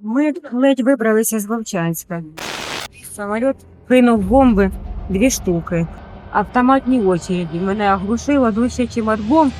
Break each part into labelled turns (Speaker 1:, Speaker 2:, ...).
Speaker 1: Ми ледь вибралися з Вовчанська. Самоліт кинув бомби дві штуки. Автоматні очереді. Мене оглушило дужче, ніж від.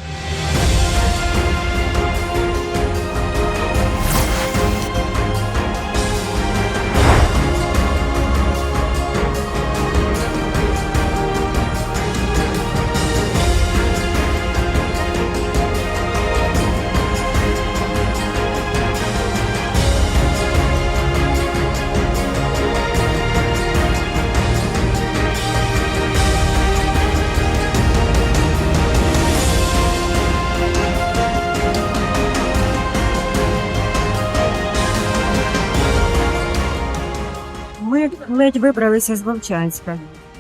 Speaker 1: Ледь вибралися з Вовчанська.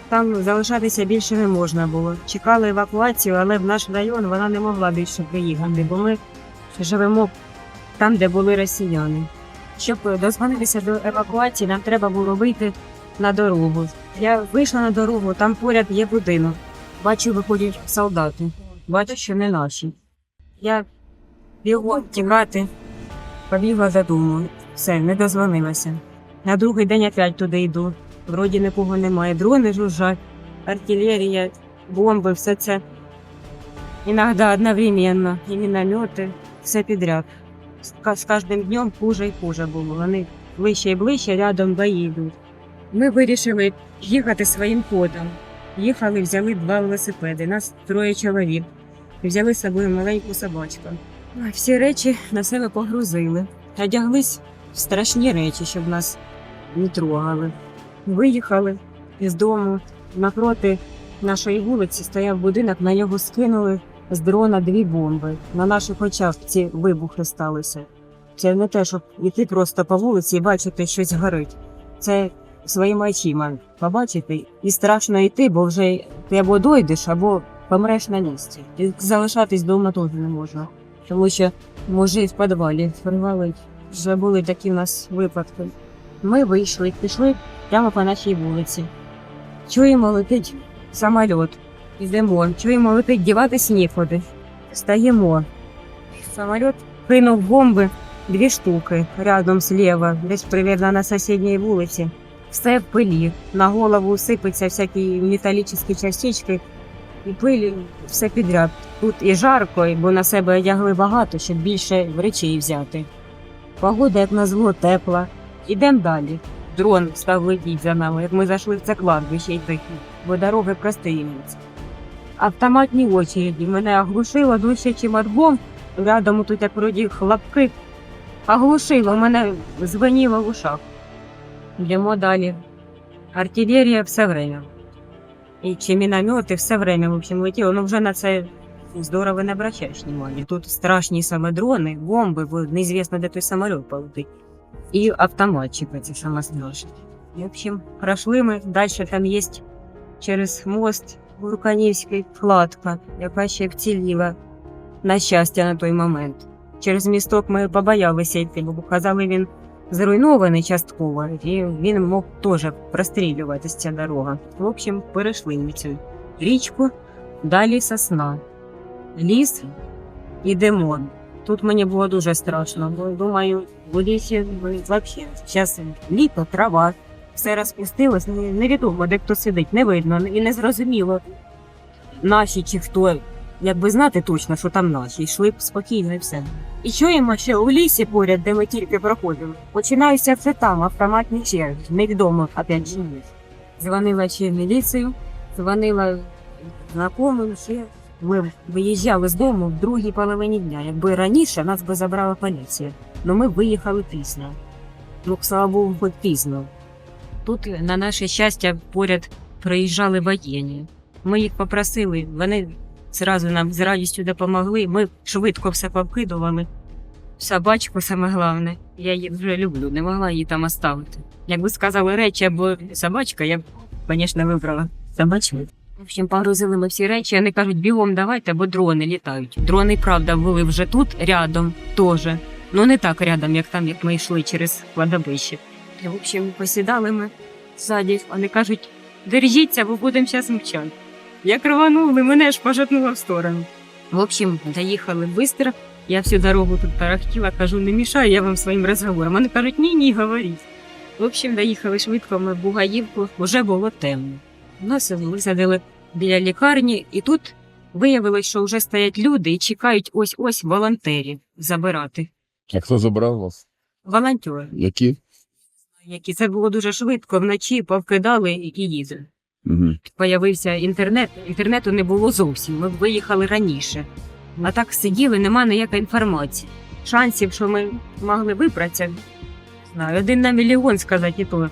Speaker 1: Там залишатися більше не можна було. Чекали евакуацію, але в наш район вона не могла більше приїхати, бо ми живемо там, де були росіяни. Щоб дозвонитися до евакуації, нам треба було вийти на дорогу. Я вийшла на дорогу, там поряд є будинок. Бачу, виходять солдати. Бачу, що не наші. Я бігла тікати, побігла додому. Все, не дозвонилася. На другий день опять туди йду. Вроді нікого немає. Дрони жужжать, артилерія, бомби, все це. Іноді одновременно, і міномети, все підряд. З З кожним днем хуже і хуже було. Вони ближче і ближче рядом бої йдуть. Ми вирішили їхати своїм ходом. Їхали, взяли два велосипеди, нас троє чоловік. Взяли з собою маленьку собачку. Всі речі на себе погрузили. Одяглись в страшні речі, щоб нас не трогали. Виїхали із дому. Напроти нашої вулиці стояв будинок, на нього скинули з дрона дві бомби. На наших очах ці вибухи сталися. Це не те, щоб йти просто по вулиці і бачити щось горить. Це своїми очима побачити і страшно йти, бо вже ти або дойдеш, або помреш на місці. І залишатись вдома теж не можна. Тому що може в підвалі привалить. Вже були такі в нас випадки. Ми вийшли, пішли прямо по нашій вулиці. Чуємо, летить самоліт. Йдемо, чуємо, летить діватись нікуди. Стаємо. Самоліт кинув бомби дві штуки рядом зліва, десь примерно на сусідній вулиці. Все в пилі. На голову сипаться всякі металічні частички і пилі все підряд. Тут і жарко, бо на себе одягли багато, щоб більше речей взяти. Погода, як назло, тепла. Ідемо далі. Дрон став летіти за нами, як ми зайшли в це кладбище йти, бо дороги прострілюються. Автоматні очереді мене оглушило дужче, ніж від. Рядом тут як вроді хлопки. Оглушило, мене звеніло в ушах. Йдемо далі. Артилерія все время. І чи міномети все время, в общем, летіло. Ну вже на це здорово не обращаєш внимання. Тут страшні саме дрони, бомби, бо неізвісно, де той самоліт полетить. І автоматчики ці саме страшні. В общем, пройшли ми. Далі там є через мост Гурканівський кладка, яка ще вціліла. На щастя, на той момент. Через місток ми побоялися йти, бо казали, він зруйнований частково, і він мог теж прострілюватися ця дорога. В общем, перейшли ми цю річку, далі сосна. Ліс, ідемо. Тут мені було дуже страшно, бо думаю, в лісі взагалі зараз літо, трава, все розпустилось, невідомо, де хто сидить, не видно і не зрозуміло, наші чи хто. Якби знати точно, що там наші, йшли б спокійно і все. І чуємо, що у лісі поряд, де ми тільки проходили, починаються все там, автоматні черги. Невідомо, опять же. Дзвонила ще в міліцію, дзвонила знайомим ще. Ми виїжджали з дому в другій половині дня. Якби раніше нас би забрала поліція. але ми виїхали пізно. Ну, слава Богу, хоч пізно. Тут, на наше щастя, поряд приїжджали воєнні. Ми їх попросили, вони зразу нам з радістю допомогли. Ми швидко все повкидували. Собачку саме головне. Я її вже люблю, не могла її там оставити. Якби сказали речі або собачка, я б, звісно, вибрала собачку. В общем, погрузили ми всі речі, вони кажуть, бігом давайте, бо дрони літають. Дрони, правда, були вже тут рядом теж. Ну не так рядом, як там, як ми йшли через кладовище. В общем, посідали ми ззаді. Вони кажуть, держіться, бо будемо зараз мчати. Як рванули, мене ж пожатнуло в сторону. В общем, доїхали швидко, Я всю дорогу тут тарахтіла, кажу, не мішаю я вам своїм розговором. Вони кажуть, ні, ні, говоріть. В общем, доїхали швидко ми в Бугаївку, вже було темно. Нас висадили біля лікарні, і тут виявилось, що вже стоять люди і чекають ось-ось волонтерів забирати.
Speaker 2: А хто забрав вас?
Speaker 1: Волонтери,
Speaker 2: Які?
Speaker 1: які це було дуже швидко, вночі повкидали і їздили.
Speaker 2: Угу.
Speaker 1: Появився інтернет, інтернету не було зовсім. Ми виїхали раніше. А так сиділи, нема ніякої інформації. Шансів, що ми могли вибратися, знаю, один на мільйон сказати, і то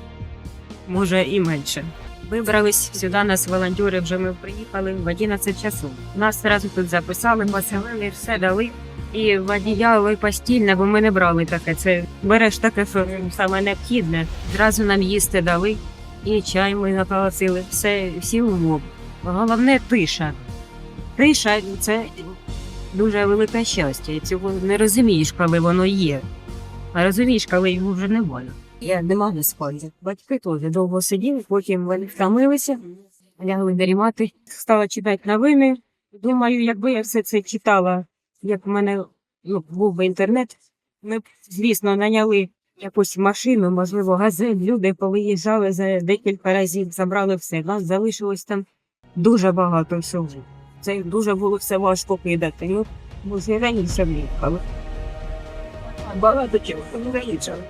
Speaker 1: може і менше. Вибрались сюди, нас волонтери вже ми приїхали в 11 часов. Нас одразу тут записали, поселили, все дали. І водіяло, і постільне, бо ми не брали таке. Це береш таке, що саме необхідне. Зразу нам їсти дали, і чай ми наголосили. Все, всі умови. Головне тиша. Тиша це дуже велике щастя. І цього не розумієш, коли воно є. А розумієш, коли його вже немає. Я не могла спати. Батьки теж довго сиділи, потім вони втомилися, лягли дрімати. Стала читати новини. Думаю, якби я все це читала, як в мене ну, був би інтернет, ми б, звісно, наняли якусь машину, можливо, газель. Люди повиїжджали за декілька разів, забрали все. Нас залишилось там дуже багато всього. Це дуже було все важко кидати. Ну, може, раніше вліпали. Багато чого виїжджали.